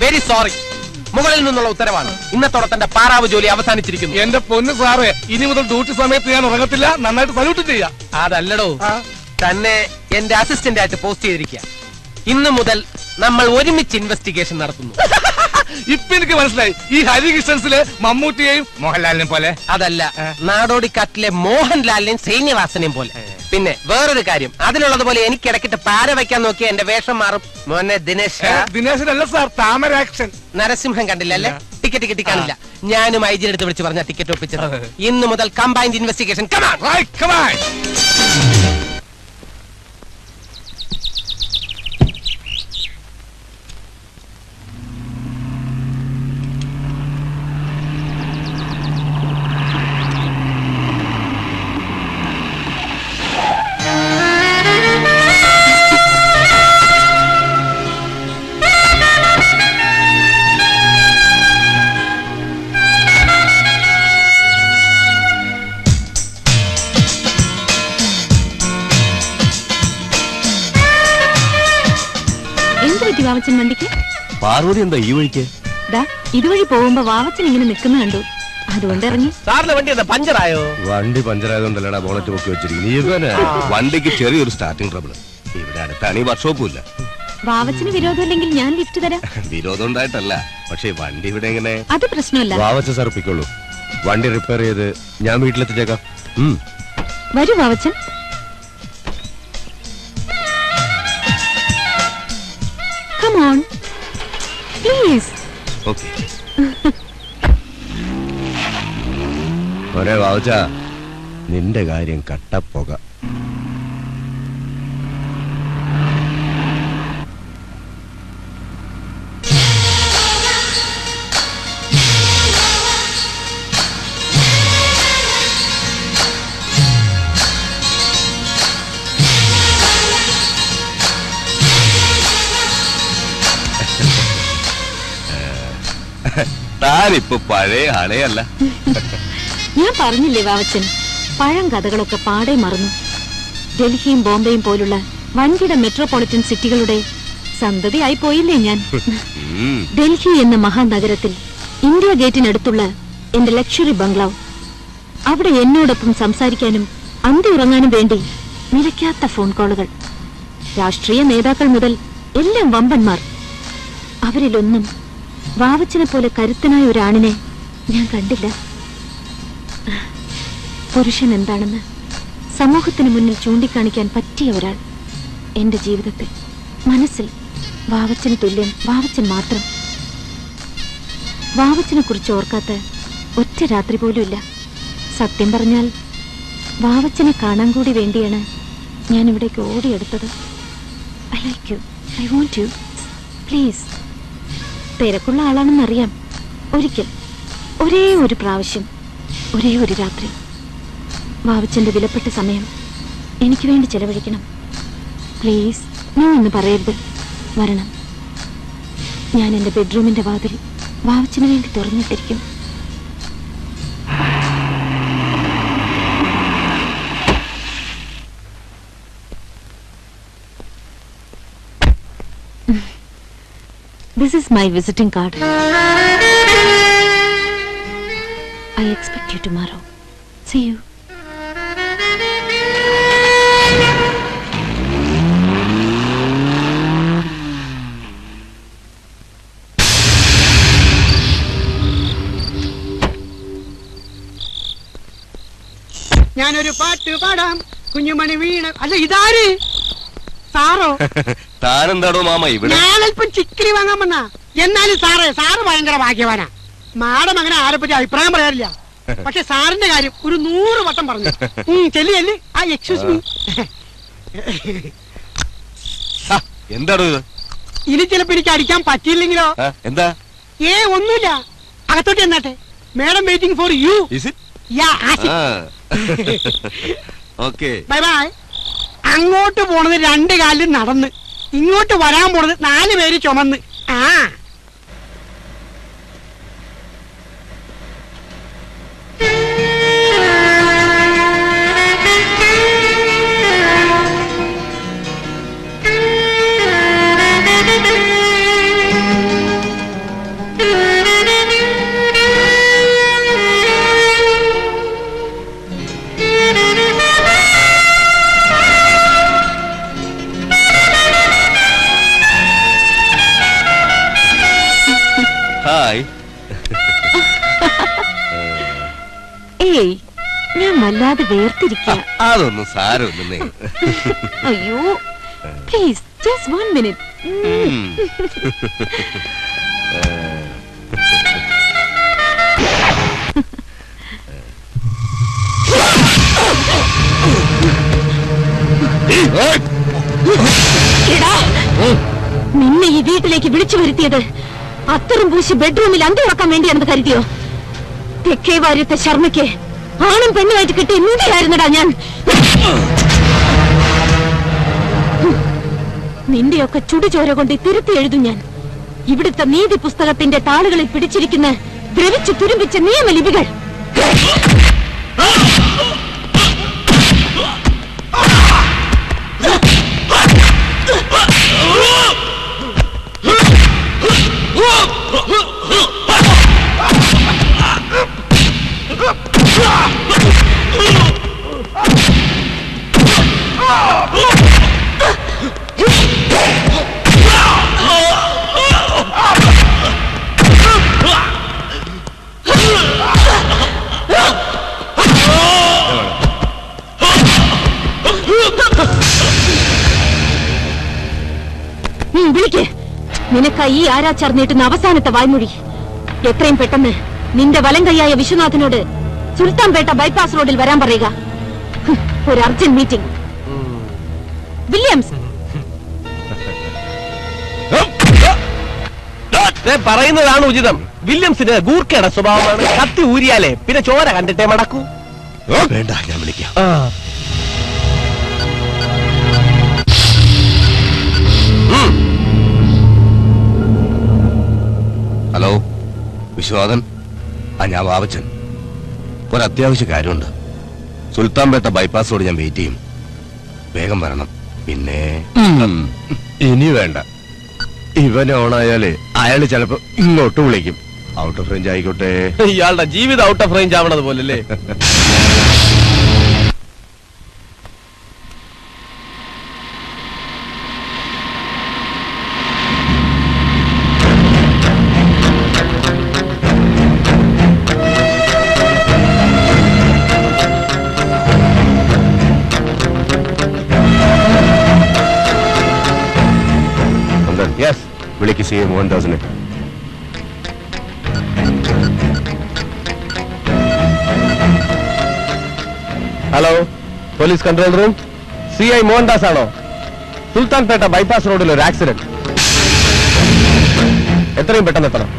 Very sorry മുകളിൽ നിന്നുള്ള ഉത്തരവാണ്. ഇന്നത്തോടെ തന്റെ പാറാവ് ജോലി അവസാനിച്ചിരിക്കുന്നു. എന്റെ പൊന്ന് സാറേ ഇനി മുതൽ ഡ്യൂട്ടി സമയത്ത് ഞാൻ ഉറങ്ങത്തില്ല നന്നായിട്ട് സല്യൂട്ട് ചെയ്യാം. അതല്ലടോ. തന്നെ എന്റെ അസിസ്റ്റന്റ് ആയിട്ട് പോസ്റ്റ് ചെയ്തിരിക്കുക. ഇന്ന് മുതൽ നമ്മൾ ഒരുമിച്ച് ഇൻവെസ്റ്റിഗേഷൻ നടത്തുന്നു. ഇപ്പൊ എനിക്ക് മനസ്സിലായി. ഈ ഹരികൃഷ്ണൻസിലെ മമ്മൂട്ടിയെയും മോഹൻലാലിനെ പോലെ. അതല്ല നാടോടി കാട്ടിലെ മോഹൻലാലിനെയും ശ്രീനിവാസനെയും പോലെ. പിന്നെ വേറൊരു കാര്യം. അതിനുള്ളതുപോലെ എനിക്ക് ഇടയ്ക്കിട്ട് പാര വയ്ക്കാൻ നോക്കിയ എന്റെ വേഷം മാറും. മോനെ ദിനേശ്. ദിനേശനല്ല സാർ താമര ആക്ഷൻ നരസിംഹം കണ്ടില്ലല്ലേ ടിക്കറ്റ് കിട്ടിക്കാണില്ല ഞാനും ഐ ജിയുടെ അടുത്ത് വിളിച്ച് പറഞ്ഞ ടിക്കറ്റ് ഒപ്പിച്ചത്. ഇന്ന് മുതൽ കമ്പൈൻഡ് ഇൻവെസ്റ്റിഗേഷൻ കമാ Right, വാവച്ചൻ വണ്ടിക്ക്? പാർവതി എന്താ ഈ വഴിക്ക്? ഇതുവഴി പോകുമ്പോ വാവച്ചൻ ഇങ്ങനെ നിൽക്കുന്ന കണ്ടു. അതുകൊണ്ട് ഇറങ്ങി. സാറിന്റെ വണ്ടി എന്താ പഞ്ചറായോ? വണ്ടി പഞ്ചറായതുകൊണ്ടല്ലടാ ബോണറ്റ് പൊക്കി വെച്ചിരിക്കുന്നത്. വണ്ടിക്ക് ചെറിയൊരു സ്റ്റാർട്ടിംഗ് ട്രബിൾ ഇവിടെ അടുത്താണ് ഈ വർക്ക്ഷോപ്പും ഇല്ല. വാവച്ചന് വിരോധമില്ലെങ്കിൽ ഞാൻ ലിഫ്റ്റ് തരാം. വിരോധം ഉണ്ടായിട്ടല്ല. പക്ഷേ വണ്ടി ഇവിടെ എങ്ങനെ? അത് പ്രശ്നമല്ല. വാവച്ച സർപ്പിക്കുള്ളൂ വണ്ടി റിപ്പയർ ചെയ്ത് ഞാൻ വീട്ടിലെത്തിച്ചേക്കാം. വരൂ വാവച്ചൻ. Come on Please. Okay. ഒരേ വാവച്ച നിന്റെ കാര്യം കട്ടപ്പുക താനിപ്പോ പഴയ ആളെയല്ല. ഞാൻ പറഞ്ഞില്ലേ വാവച്ചൻ പഴം കഥകളൊക്കെ പാടെ മറന്നു. ഡൽഹിയും ബോംബെയും പോലുള്ള വൻകിട മെട്രോപൊളിറ്റൻ സിറ്റികളുടെ സന്തതിയായി പോയില്ലേ ഞാൻ. ഡൽഹി എന്ന മഹാനഗരത്തിൽ ഇന്ത്യ ഗേറ്റിനടുത്തുള്ള എന്റെ ലക്ഷറി ബംഗ്ലാവ്. അവിടെ എന്നോടൊപ്പം സംസാരിക്കാനും അന്തി ഉറങ്ങാനും വേണ്ടി നിലയ്ക്കാത്ത ഫോൺ കോളുകൾ രാഷ്ട്രീയ നേതാക്കൾ മുതൽ എല്ലാം വമ്പന്മാർ. അവരിലൊന്നും വാവച്ചനെ പോലെ കരുത്തനായ ഒരാണിനെ ഞാൻ കണ്ടില്ല. പുരുഷൻ എന്താണെന്ന് സമൂഹത്തിന് മുന്നിൽ ചൂണ്ടിക്കാണിക്കാൻ പറ്റിയ ഒരാൾ എന്റെ ജീവിതത്തിൽ. മനസ്സിൽ വാവച്ചന് തുല്യം വാവച്ചൻ മാത്രം. വാവച്ചനെ കുറിച്ച് ഓർക്കാത്ത ഒറ്റ രാത്രി പോലും ഇല്ല സത്യം പറഞ്ഞാൽ വാവച്ചനെ കാണാൻ കൂടി വേണ്ടിയാണ് ഞാൻ ഇവിടേക്ക് ഓടിയെടുത്തത്. I like you. I want you. Please. തിരക്കുള്ള ആളാണെന്നറിയാം ഒരിക്കൽ ഒരേ ഒരു പ്രാവശ്യം ഒരേ ഒരു രാത്രി. വാവച്ചന്റെ വിലപ്പെട്ട സമയം എനിക്ക് വേണ്ടി ചെലവഴിക്കണം. പ്ലീസ് നീ ഒന്ന് പറയരുത്. വരണം. ഞാൻ എന്റെ ബെഡ്റൂമിന്റെ വാതിൽ വാവച്ചന് വേണ്ടി തുറന്നിട്ടിരിക്കും. This is my visiting card I expect you tomorrow see you ഞാനൊരു പാട്ട് പാടാം. കുഞ്ഞുമണി വീണ. അല്ല ഇതാര്? സാറോ? താനെന്താടോ മാമ ഇവിടെ? ഞാനിപ്പം ചിക്കിരി വാങ്ങാൻ വന്നാ. എന്നാലും സാറേ സാറ് ഭയങ്കര ഭാഗ്യവാനാ. മാഡം അങ്ങനെ ആരെപ്പറ്റി അഭിപ്രായം പറയാറില്ല. പക്ഷെ സാറിന്റെ കാര്യം ഒരു നൂറ് വട്ടം പറഞ്ഞു. ചെല്ലു ചെല്ലു. ആ എക്സ്ക്യൂസ് മീ എന്താണോ ഇത്? ഇനി ചിലപ്പോ എനിക്ക് അടിക്കാൻ പറ്റിയില്ലെങ്കിലോ? എന്താ? ഏ ഒന്നുമില്ല. അകത്തോട്ട് എന്നാട്ടെ madam waiting for you bye bye അങ്ങോട്ട് പോണത് രണ്ട് കാലിൽ നടന്ന്. ഇങ്ങോട്ട് വരാൻ പോണത് നാല് പേര് ചുമന്ന്. ആ. ഏയ് ഞാൻ വല്ലാതെ വേർതിരിക്കുക അതൊന്നും സാരമൊന്നേ അയ്യോ പ്ലീസ് ജസ്റ്റ് വൺ മിനിറ്റ് നിന്നെ ഈ വീട്ടിലേക്ക് വിളിച്ചു വരുത്തിയത് അത്തറും പൂശി ബെഡ്റൂമിൽ അന്തി ഉറക്കാൻ വേണ്ടിയാണെന്ന് കരുതിയോ? തെക്കേ വാര്യത്തെ ശർമ്മയ്ക്ക് ആണും പെണ്ണുമായിട്ട് കിട്ടി എന്തിനായിരുന്നടാ ഞാൻ. നിന്റെയൊക്കെ ചുടുചോര കൊണ്ട് തിരുത്തി എഴുതും ഞാൻ. ഇവിടുത്തെ നീതി പുസ്തകത്തിന്റെ താളുകളിൽ പിടിച്ചിരിക്കുന്ന ദ്രവിച്ചു തുരുമ്പിച്ച നിയമലിപികൾ. നിനക്ക് ഈ ആരാച്ചാർ നീട്ടുന്ന അവസാനത്തെ വായ്മൊഴി. എത്രയും പെട്ടെന്ന് നിന്റെ വലം കൈയായ വിശ്വനാഥനോട് സുൽത്താൻപേട്ട ബൈപ്പാസ് റോഡിൽ വരാൻ പറയുക. ഒരു അർജന്റ് മീറ്റിംഗ് വില്യംസ്. ദേ, പറയുന്നതാണ് ഉചിതം. വില്യംസിന് ഗൂർക്കയുടെ സ്വഭാവമാണ്. കത്തി ഊരിയാലേ പിന്നെ ചോര കണ്ടിട്ടേ മടക്കൂ. വേണ്ട ഞാൻ വിളിക്കാം. വിശ്വനാഥൻ ആ ഞാൻ വാവച്ചൻ ഒരത്യാവശ്യ അത്യാവശ്യ കാര്യമുണ്ട്. സുൽത്താൻപേട്ട ബൈപ്പാസ് റോഡ് ഞാൻ വെയിറ്റ് ചെയ്യും. വേഗം വരണം. പിന്നെ ഇനി വേണ്ട. ഇവൻ ഓണായാലേ അയാൾ ചിലപ്പോ ഇങ്ങോട്ട് വിളിക്കും. ഔട്ട് ഓഫ് റേഞ്ച് ആയിക്കോട്ടെ. ഇയാളുടെ ജീവിതം ഔട്ട് ഓഫ് റേഞ്ച് ആവണത് പോലല്ലേ? വിളിക്ക് C M one thousand hello police control room C I Mohandas ആണോ സുൽത്താൻപേട്ട ബൈപ്പാസ് റോഡിൽ ഒരു ആക്സിഡന്റ് എത്രയും പെട്ടെന്ന് എത്തണം